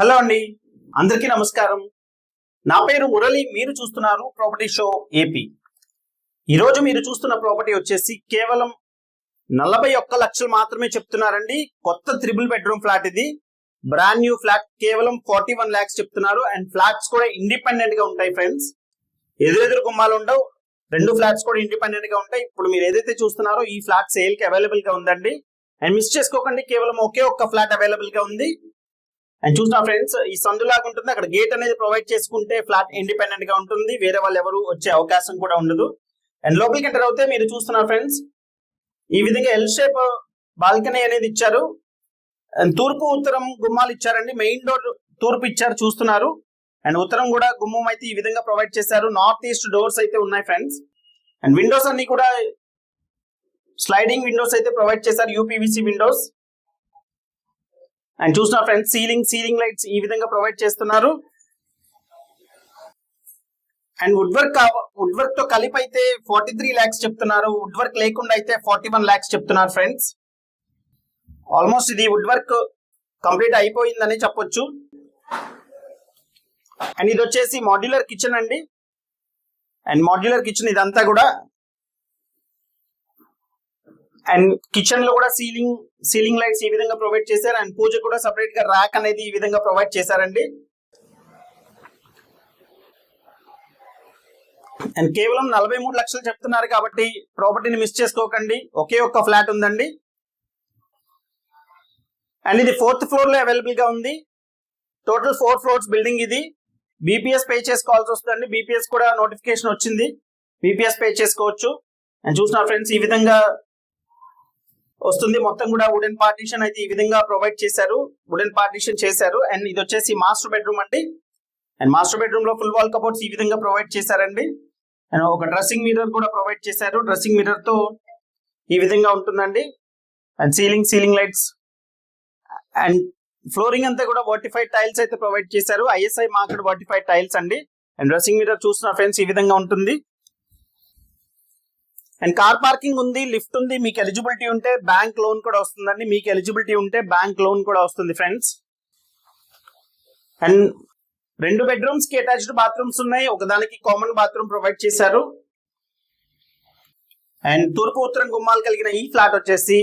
Hello అండి. అందరికీ నమస్కారం. నా పేరు మురళి మీరు చూస్తున్నారు ప్రాపర్టీ షో ఏపీ ఈరోజు మీరు చూస్తున్న ప్రాపర్టీ వచ్చేసి కేవలం నలభై ఒక్క లక్షలు మాత్రమే చెప్తున్నారండి. కొత్త త్రిబుల్ బెడ్రూమ్ ఫ్లాట్ ఇది. బ్రాండ్ న్యూ ఫ్లాట్ కేవలం ఫార్టీ వన్ ల్యాక్స్ చెప్తున్నారు. అండ్ ఫ్లాట్స్ కూడా ఇండిపెండెంట్గా ఉంటాయి ఫ్రెండ్స్ ఎదురెదురు గుమ్మాలు ఉండవు. రెండు ఫ్లాట్స్ కూడా ఇండిపెండెంట్గా ఉంటాయి. ఇప్పుడు మీరు ఏదైతే చూస్తున్నారో ఈ ఫ్లాట్ సేల్కి అవైలబుల్గా ఉందండి. అండ్ మిస్ చేసుకోకండి కేవలం ఒకే ఒక్క ఫ్లాట్ అవైలబుల్గా ఉంది. అండ్ చూసిన ఫ్రెండ్స్ ఈ సందులాగా ఉంటుంది అక్కడ గేట్ అనేది ప్రొవైడ్ చేసుకుంటే ఫ్లాట్ ఇండిపెండెంట్గా ఉంటుంది. వేరే వాళ్ళు ఎవరు వచ్చే అవకాశం కూడా ఉండదు. అండ్ లోపలికి ఎంటర్ అవుతే మీరు చూస్తున్నారు ఫ్రెండ్స్ ఈ విధంగా ఎల్ షేప్ బాల్కనీ అనేది ఇచ్చారు. అండ్ తూర్పు ఉత్తరం గుమ్మాలు ఇచ్చారండి. మెయిన్ డోర్ తూర్పు ఇచ్చారు చూస్తున్నారు. అండ్ ఉత్తరం కూడా గుమ్మం అయితే ఈ విధంగా ప్రొవైడ్ చేశారు. నార్త్ ఈస్ట్ డోర్స్ అయితే ఉన్నాయి ఫ్రెండ్స్ అండ్ విండోస్ అన్ని కూడా స్లైడింగ్ విండోస్ అయితే ప్రొవైడ్ చేశారు. యూపీవీసీ విండోస్ అండ్ చూసిన ఫ్రెండ్స్ సీలింగ్ సీలింగ్ లైట్స్ ఈ విధంగా ప్రొవైడ్ చేస్తున్నారు. అండ్ వుడ్ వర్క్ వుడ్ వర్క్తో కలిపి అయితే ఫార్టీ త్రీ ల్యాక్స్ చెప్తున్నారు. వుడ్ వర్క్ లేకుండా అయితే ఫార్టీ వన్ ల్యాక్స్ చెప్తున్నారు ఫ్రెండ్స్ ఆల్మోస్ట్ ఇది వుడ్ వర్క్ కంప్లీట్ అయిపోయిందని చెప్పొచ్చు. అండ్ ఇది వచ్చేసి మాడ్యులర్ కిచెన్ అండి. అండ్ మాడ్యులర్ కిచెన్ ఇదంతా కూడా అండ్ కిచెన్లో కూడా సీలింగ్ సీలింగ్ లైట్స్ ఈ విధంగా ప్రొవైడ్ చేశారు. అండ్ పూజ కూడా సపరేట్గా ర్యాక్ అనేది ఈ విధంగా ప్రొవైడ్ చేశారండి. అండ్ కేవలం నలభై మూడు లక్షలు చెప్తున్నారు కాబట్టి ప్రాపర్టీని మిస్ చేసుకోకండి. ఒకే ఒక్క ఫ్లాట్ ఉందండి. అండ్ ఇది ఫోర్త్ ఫ్లోర్లో అవైలబుల్గా ఉంది. టోటల్ ఫోర్ ఫ్లోర్స్ బిల్డింగ్ ఇది. బీపీఎస్ పే చేసుకోవాల్సి వస్తుంది బీపీఎస్ కూడా నోటిఫికేషన్ వచ్చింది. బీపీఎస్ పే చేసుకోవచ్చు. అండ్ చూసిన ఫ్రెండ్స్ ఈ విధంగా వస్తుంది. మొత్తం కూడా వుడెన్ పార్టీషన్ అయితే ఈ విధంగా ప్రొవైడ్ చేశారు. వుడెన్ పార్టీషన్ చేశారు. అండ్ ఇది వచ్చేసి మాస్టర్ బెడ్రూమ్ అండి. అండ్ మాస్టర్ బెడ్రూమ్లో ఫుల్ వాల్ కబోర్డ్స్ ఈ విధంగా ప్రొవైడ్ చేశారండి. అండ్ ఒక డ్రెస్సింగ్ మిర్రర్ కూడా ప్రొవైడ్ చేశారు. డ్రెస్సింగ్ మిర్రర్తో ఈ విధంగా ఉంటుందండి. And ceiling ceiling lights and flooring అంతా కూడా వర్టిఫైడ్ టైల్స్ అయితే ప్రొవైడ్ చేశారు. ఐఎస్ఐ మార్కెట్ వర్టిఫైడ్ టైల్స్ అండి. అండ్ డ్రెస్సింగ్ మిర్రర్ చూస్తున్న ఫ్రెండ్స్ ఈ విధంగా ఉంటుంది. అండ్ కార్ పార్కింగ్ ఉంది లిఫ్ట్ ఉంది మీకు ఎలిజిబిలిటీ ఉంటే బ్యాంక్ లోన్ కూడా వస్తుందండి. మీకు ఎలిజిబిలిటీ ఉంటే బ్యాంక్ లోన్ కూడా వస్తుంది ఫ్రెండ్స్ అండ్ రెండు బెడ్రూమ్స్కి అటాచ్డ్ బాత్రూమ్స్ ఉన్నాయి. ఒకదానికి కామన్ బాత్రూమ్ ప్రొవైడ్ చేశారు. అండ్ తూర్పు ఉత్తరం గుమ్మాలు కలిగిన ఈ ఫ్లాట్ వచ్చేసి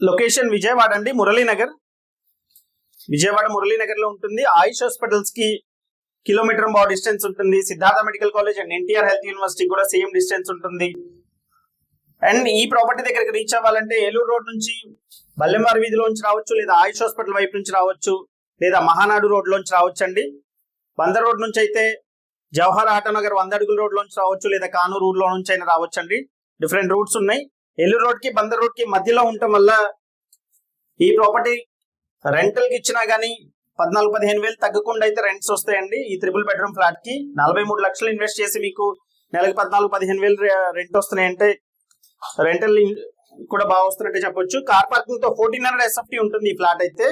లొకేషన్ విజయవాడ అండి మురళీనగర్. విజయవాడ మురళీనగర్లో ఉంటుంది. ఆయుష్ హాస్పిటల్స్కి కిలోమీటర్ బాగా డిస్టెన్స్ ఉంటుంది. Siddhartha medical college and NTR health university కూడా సేమ్ డిస్టెన్స్ ఉంటుంది. అండ్ ఈ ప్రాపర్టీ దగ్గరికి రీచ్ అవ్వాలంటే ఏలూరు రోడ్ నుంచి బల్లెమార్ వీధిలోంచి రావచ్చు లేదా ఆయుష్ హాస్పిటల్ వైపు నుంచి రావచ్చు లేదా మహానాడు రోడ్ లోంచి రావచ్చు అండి బందర్ రోడ్ నుంచి అయితే జవహర్ ఆటోనగర్ వంద అడుగుల రోడ్లోంచి రావచ్చు లేదా కానూరు ఊర్లో నుంచి అయినా రావచ్చు అండి డిఫరెంట్ రూట్స్ ఉన్నాయి. ఏలూరు రోడ్కి బందర్ రోడ్కి మధ్యలో ఉండటం వల్ల ఈ ప్రాపర్టీ రెంటల్కి ఇచ్చినా కానీ పద్నాలుగు పదిహేను వేలు తగ్గకుండా అయితే రెంట్స్ వస్తాయండి. ఈ త్రిబుల్ బెడ్రూమ్ ఫ్లాట్కి నలభై మూడు లక్షలు ఇన్వెస్ట్ చేసి మీకు నెలకు పద్నాలుగు పదిహేను వేలు రెంట్ వస్తున్నాయంటే రెంటల్ కూడా బాగా వస్తున్నట్టే చెప్పొచ్చు. కార్ పార్కింగ్తో ఫోర్టీన్ హండ్రెడ్ ఎస్ఎఫ్టీ ఉంటుంది ఈ ఫ్లాట్ అయితే.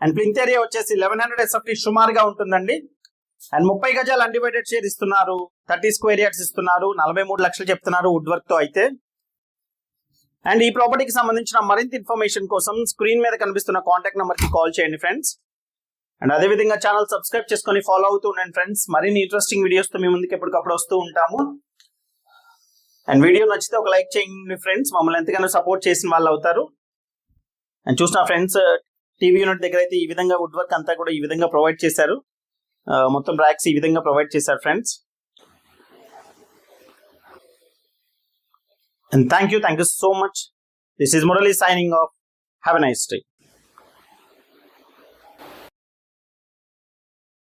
అండ్ ప్లింత్ ఏరియా వచ్చేసి లెవెన్ హండ్రెడ్ ఎస్ఎఫ్టీ సుమారుగా ఉంటుందండి. అండ్ ముప్పై గజాలు అన్డివైడెడ్ షేర్ ఇస్తున్నారు. థర్టీ స్క్వేర్ యార్డ్స్ ఇస్తున్నారు. నలభై మూడు లక్షలు చెప్తున్నారు వుడ్ వర్క్తో అయితే. అండ్ ఈ ప్రాపర్టీకి సంబంధించిన మరింత ఇన్ఫర్మేషన్ కోసం స్క్రీన్ మీద కనిపిస్తున్న కాంటాక్ట్ నెంబర్కి కాల్ చేయండి ఫ్రెండ్స్ అండ్ అదే విధంగా ఛానల్ సబ్స్క్రైబ్ చేసుకొని ఫాలో అవుతూ ఉండండి ఫ్రెండ్స్. మరిన్ని ఇంట్రెస్టింగ్ వీడియోస్తో మీ ముందుకు ఎప్పటికప్పుడు వస్తూ ఉంటాము. అండ్ వీడియో నచ్చితే ఒక లైక్ చేయండి ఫ్రెండ్స్. మమ్మల్ని ఎంతగానో సపోర్ట్ చేసిన వాళ్ళు అవుతారు. అండ్ చూసిన ఫ్రెండ్స్ టీవీ యూనిట్ దగ్గర అయితే ఈ విధంగా వుడ్ వర్క్ అంతా కూడా ఈ విధంగా ప్రొవైడ్ చేశారు. మొత్తం ర్యాక్స్ ఈ విధంగా ప్రొవైడ్ చేశారు friends. And thank you thank you so much this is Murali signing off have a nice day